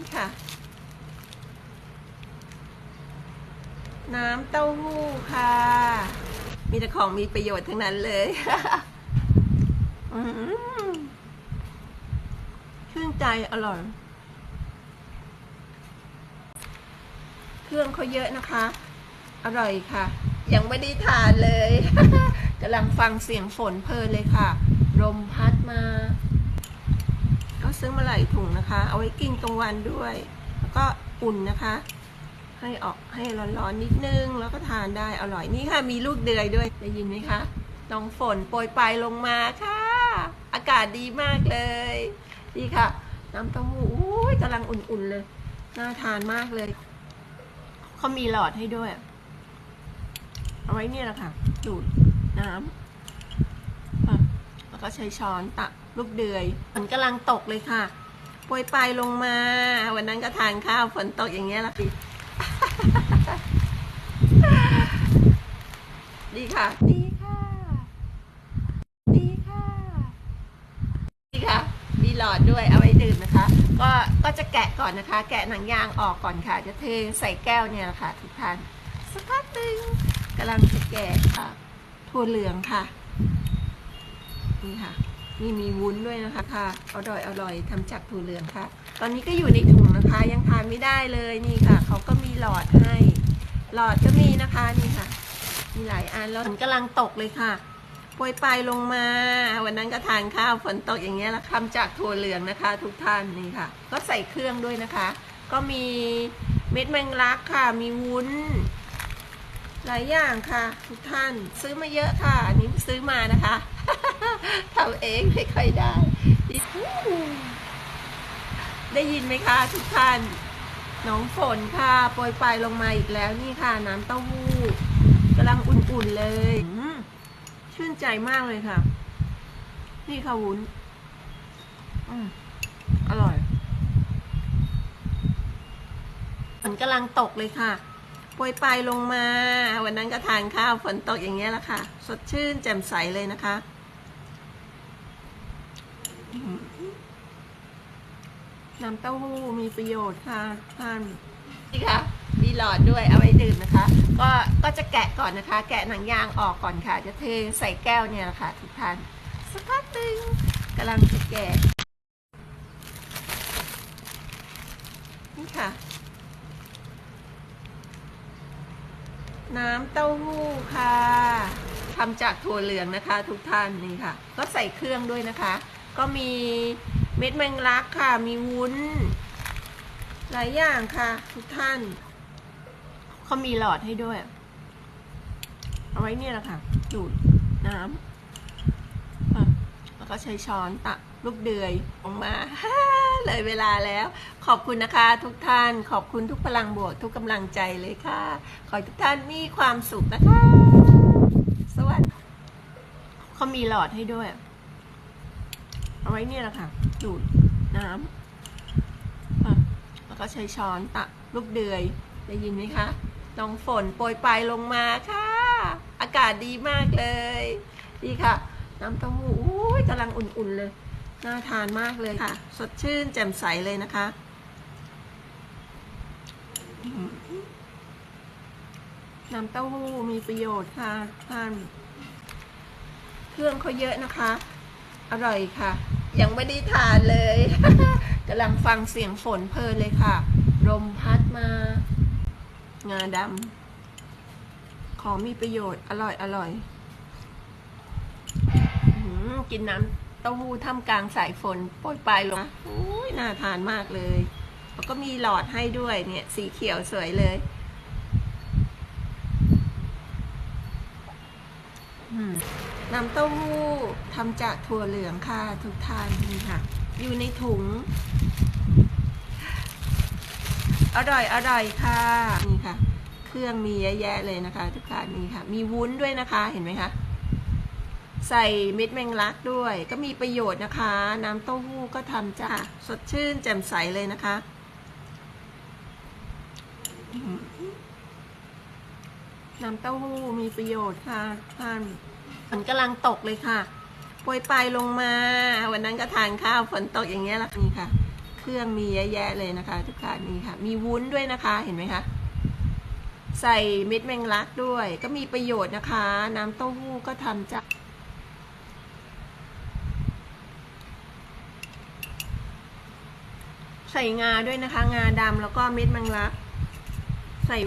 นี่ค่ะ น้ำเต้าหู้ค่ะ มีแต่ของมีประโยชน์ทั้งนั้นเลยชื่นใจอร่อย เครื่องเขาเยอะนะคะ อร่อยค่ะ ยังไม่ได้ทานเลยกำลังฟังเสียงฝนเพลินเลยค่ะลมพัดมา ซื้อมาหลายถุงนะคะ เอาไว้กินกลางวันด้วย แล้วก็อุ่นนะคะ ให้ออกให้ร้อนๆนิดนึง แล้วก็ทานได้อร่อยนี่ค่ะ มีลูกเดือยด้วยได้ยินไหมคะน้องฝนโปรยปลายลงมาค่ะ อากาศดีมากเลยนี่ค่ะ น้ำเต้าหู้อุ้ยกำลังอุ่นๆเลย น่าทานมากเลย เขามีหลอดให้ด้วย เอาไว้เนี่ยแหละค่ะ ดูดน้ำ ก็ใช้ช้อนตักลูกเดือยฝนกำลังตกเลยค่ะโปรยปลายลงมา วันนั้นก็ทานข้าวฝนตกอย่างเงี้ยละค่ดีค่ะ ดีค่ะ ดีค่ะ ดีค่ะ มีหลอดด้วยเอาไว้ดื่มนะคะ ก็ก็จะแกะก่อนนะคะ แกะหนังยางออกก่อนค่ะ จะเทใส่แก้วเนี่ยแหละค่ะทุกท่านสักพักหนึ่งกำลังจะแกะอะถั่วเหลืองค่ะ นี่ค่ะ นี่มีวุ้นด้วยนะคะค่ะอร่อยอร่อยทำจากถั่วเหลืองค่ะ ตอนนี้ก็อยู่ในถุงนะคะ ยังทานไม่ได้เลยนี่ค่ะเขาก็มีหลอดให้ หลอดก็มีนะคะนี่ค่ะ มีหลายอันแล้วฝนกำลังตกเลยค่ะโปรยปลายลงมา วันนั้นก็ทานข้าวฝนตกอย่างเงี้ยละทำจากถั่วเหลืองนะคะ ทุกท่านนี่ค่ะ ก็ใส่เครื่องด้วยนะคะ ก็มีเม็ดแมงลักค่ะ มีวุ้น หลายอย่างค่ะ ทุกท่านซื้อมาเยอะค่ะอันนี้ซื้อมานะคะทำเองไม่ค่อยได้ ได้ยินไหมคะทุกท่านน้องฝนค่ะโปรยปลายลงมาอีกแล้วนี่ค่ะ น้ำเต้าหู้กำลังอุ่นๆเลยชื่นใจมากเลยค่ะ นี่ค่ะวุ้นอร่อยฝนกำลังตกเลยค่ะ ปรยปลายลงมา วันนั้นก็ทานข้าวฝนตกอย่างเงี้ยแหละค่ะ สดชื่นแจ่มใสเลยนะคะน้ำเต้าหู้มีประโยชน์ค่ะท่านนี่ค่ะมีหลอดด้วยเอาไว้ดื่มนะคะ ก็ก็จะแกะก่อนนะคะ แกะหนังยางออกก่อนค่ะ จะเทใส่แก้วเนี่ยแหละค่ะทุกท่านสักพักหนึ่งกำลังจะแกะนี่ค่ะ น้ำเต้าหู้ค่ะทำจากถั่วเหลืองนะคะ ทุกท่านนี่ค่ะ ก็ใส่เครื่องด้วยนะคะ ก็มีเม็ดแมงลักค่ะ มีวุ้น หลายอย่างค่ะ ทุกท่านเขามีหลอดให้ด้วย เอาไว้เนี่ยแหละค่ะดูดน้ำ ก็ใช้ช้อนตักลูกเดือยออกมาเลยเวลาแล้ว ขอบคุณนะคะทุกท่าน ขอบคุณทุกพลังบวกทุกกำลังใจเลยค่ะ ขอให้ทุกท่านมีความสุขนะคะ สวัสดีเขามีหลอดให้ด้วย เอาไว้เนี่ยแหละค่ะ ดูดน้ำแล้วก็ใช้ช้อนตักลูกเดือยได้ยินไหมคะน้องฝนโปรยปลายลงมาค่ะ อากาศดีมากเลย ดีค่ะ น้ำเต้าหู้ ยกำลังอุ่นๆเลย น่าทานมากเลยค่ะ สดชื่นแจ่มใสเลยนะคะอืมน้ำเต้าหู้มีประโยชน์ค่ะท่านเครื่องเขาเยอะนะคะ อร่อยค่ะ ยังไม่ได้ทานเลยกำลังฟังเสียงฝนเพลินเลยค่ะลมพัดมา งาดำของมีประโยชน์อร่อยอร่อยอื้อหือ กินน้ำเต้าหู้ท่ามกลางสายฝนโปรยปลายลงมาอุ้ยน่าทานมากเลยแล้วก็มีหลอดให้ด้วยเนี่ย สีเขียวสวยเลยอืมน้ำเต้าหู้ทำจากถั่วเหลืองค่ะ ทุกท่านนี่ค่ะ อยู่ในถุง อร่อยอร่อยค่ะ นี่ค่ะ เครื่องมีเยอะแยะเลยนะคะ ทุกท่านนี่ค่ะ มีวุ้นด้วยนะคะเห็นไหมคะ ใส่เม็ดแมงลักด้วย ก็มีประโยชน์นะคะ น้ำเต้าหู้ก็ทำจ้าสดชื่นแจ่มใสเลยนะคะน้ำเต้าหู้มีประโยชน์ค่ะท่านฝนกำลังตกเลยค่ะโปรยปลายลงมา วันนั้นก็ทานข้าวฝนตกอย่างเงี้ยละนี่ค่ะ เครื่องมีเยอะแยะเลยนะคะ ทุกท่านนี่ค่ะ มีวุ้นด้วยนะคะเห็นไหมคะใส่เม็ดแมงลักด้วย ก็มีประโยชน์นะคะ น้ำเต้าหู้ก็ทำจาก ใส่งาด้วยนะคะ งาดำแล้วก็เม็ดแมงลัก ใส่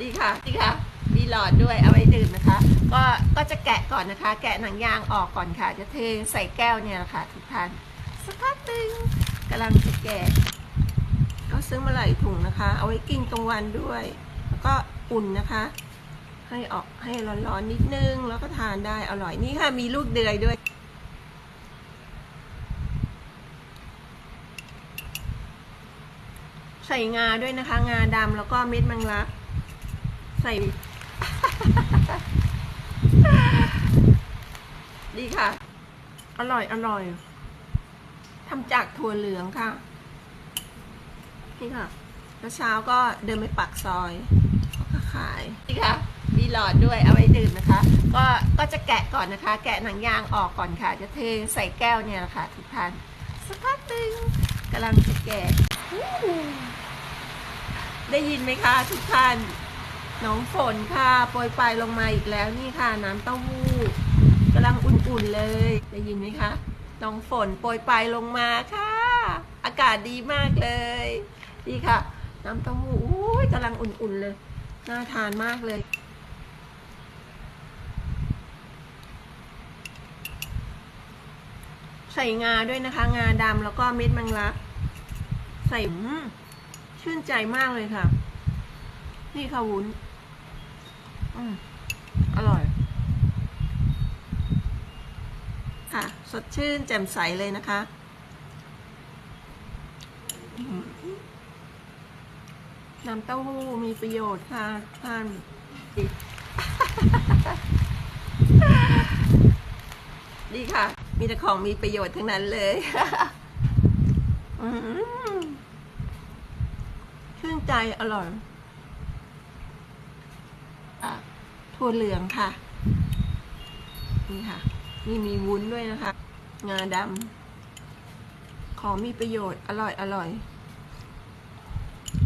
ดีค่ะ ดีค่ะ มีหลอดด้วยเอาไว้ดื่มนะคะ ก็ก็จะแกะก่อนนะคะ แกะหนังยางออกก่อนค่ะ จะเทใส่แก้วเนี่ยแหละค่ะทุกท่านสักพักหนึ่งกำลังจะแกะก็ซื้อมาหลายถุงนะคะ เอาไว้กินกลางวันด้วย แล้วก็อุ่นนะคะ ให้ออกให้ร้อนๆนิดนึง แล้วก็ทานได้อร่อยนี่ค่ะมีลูกเดือยด้วย ใส่งาด้วยนะคะ งาดำแล้วก็เม็ดแมงลัก ใส่ ดีค่ะ อร่อยอร่อยทำจากถั่วเหลืองค่ะ นี่ค่ะ แล้วเช้าก็เดินไปปักซอยก็ขาย นี่ค่ะ มีหลอดด้วยเอาไว้ดื่มนะคะ ก็ก็จะแกะก่อนนะคะ แกะหนังยางออกก่อนค่ะ จะเทใส่แก้วเนี่ยแหละค่ะทุกท่านสักพักหนึ่งกำลังจะแกะ ได้ยินไหมคะทุกท่าน น้องฝนค่ะโปรยปลายลงมาอีกแล้วนี่ค่ะ น้ำเต้าหู้กำลังอุ่นๆเลย ได้ยินไหมคะ น้องฝนโปรยปลายลงมาค่ะ อากาศดีมากเลยดีค่ะ น้ำเต้าหู้อุ้ยกำลังอุ่นๆเลย น่าทานมากเลยใส่งาด้วยนะคะ งาดำแล้วก็เม็ดแมงลัก ใส่ ชื่นใจมากเลยค่ะ นี่ค่ะวุ้นอืมอร่อย ค่ะ สดชื่นแจ่มใสเลยนะคะน้ำเต้าหู้มีประโยชน์ค่ะท่านดีดีค่ะ มีแต่ของมีประโยชน์ทั้งนั้นเลย อืม ชื่นใจอร่อยอถั่วเหลืองค่ะ นี่ค่ะ นี่มีวุ้นด้วยนะคะ งาดำ ของมีประโยชน์อร่อยอร่อย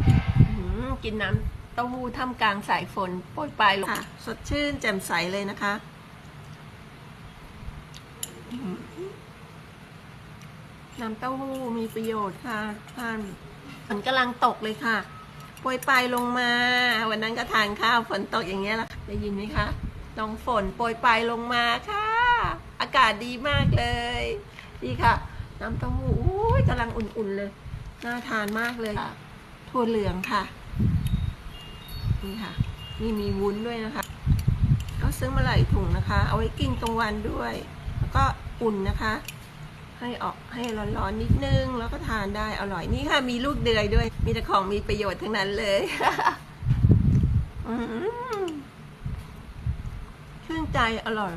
อกินน้ำเต้าหู้ท่ามกลางสายฝนโปรยปลายลงสดชื่นแจ่มใสเลยนะคะน้ำเต้าหู้มีประโยชน์ค่ะท่าน ฝนกำลังตกเลยค่ะโปรยปลายลงมา วันนั้นก็ทานข้าวฝนตกอย่างเงี้ยแหละค่ะได้ยินไหมคะน้องฝนโปรยปลายลงมาค่ะ อากาศดีมากเลยดีค่ะ น้ำเต้าหู้อุ้ยกำลังอุ่นๆเลย น่าทานมากเลยค่ะถั่วเหลืองค่ะ นี่ค่ะ นี่มีวุ้นด้วยนะคะ ก็ซื้อมาหลายถุงนะคะ เอาไว้กินกลางวันด้วย แล้วก็อุ่นนะคะ ให้ออกให้ร้อนๆนิดนึง แล้วก็ทานได้อร่อยนี่ค่ะมีลูกเดือยด้วย มีแต่ของมีประโยชน์ทั้งนั้นเลยอืมชื่นใจอร่อย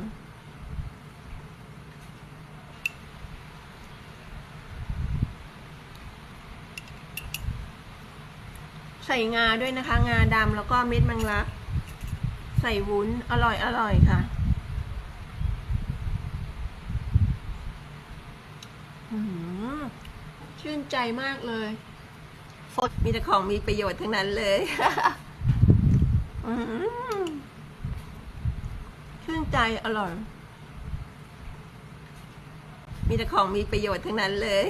ใส่งาด้วยนะคะ งาดำแล้วก็เม็ดแมงลัก ใส่วุ้นอร่อยอร่อยค่ะ อื้อหือ ชื่นใจมากเลยฟดมีแต่ของมีประโยชน์ทั้งนั้นเลยอื้อหือชื่นใจอร่อย มีแต่ของมีประโยชน์ทั้งนั้นเลย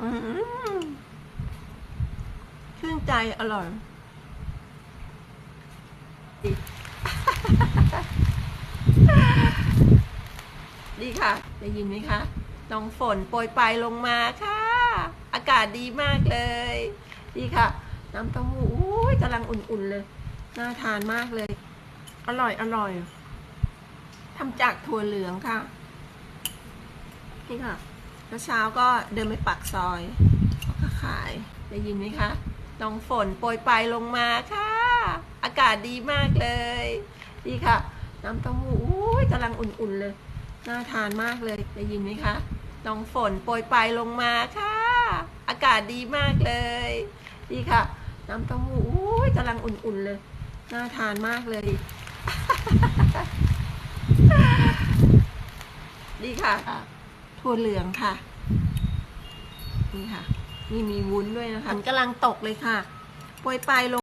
อื้อหือชื่นใจอร่อยดีดีค่ะ ได้ยินไหมคะ น้องฝนโปรยปลายลงมาค่ะ อากาศดีมากเลยดีค่ะ น้ำเต้าหู้อุ้ยกำลังอุ่นๆเลย น่าทานมากเลย อร่อยอร่อยทำจากถั่วเหลืองค่ะ นี่ค่ะแล้วเช้าก็เดินไปปักซอยเขาก็ขาย ได้ยินไหมคะน้องฝนโปรยปลายลงมาค่ะ อากาศดีมากเลยดีค่ะ น้ำเต้าหู้อุ้ยกำลังอุ่นๆเลย น่าทานมากเลย ได้ยินไหมคะ น้องฝนโปรยปลายลงมาค่ะ อากาศดีมากเลยดีค่ะ น้ำเต้าหู้อุ้ยกำลังอุ่นๆเลย น่าทานมากเลย ดีค่ะค่ะถั่วเหลืองค่ะ นี่ค่ะ นี่มีวุ้นด้วยนะคะมันกำลังตกเลยค่ะโปรยปลายลง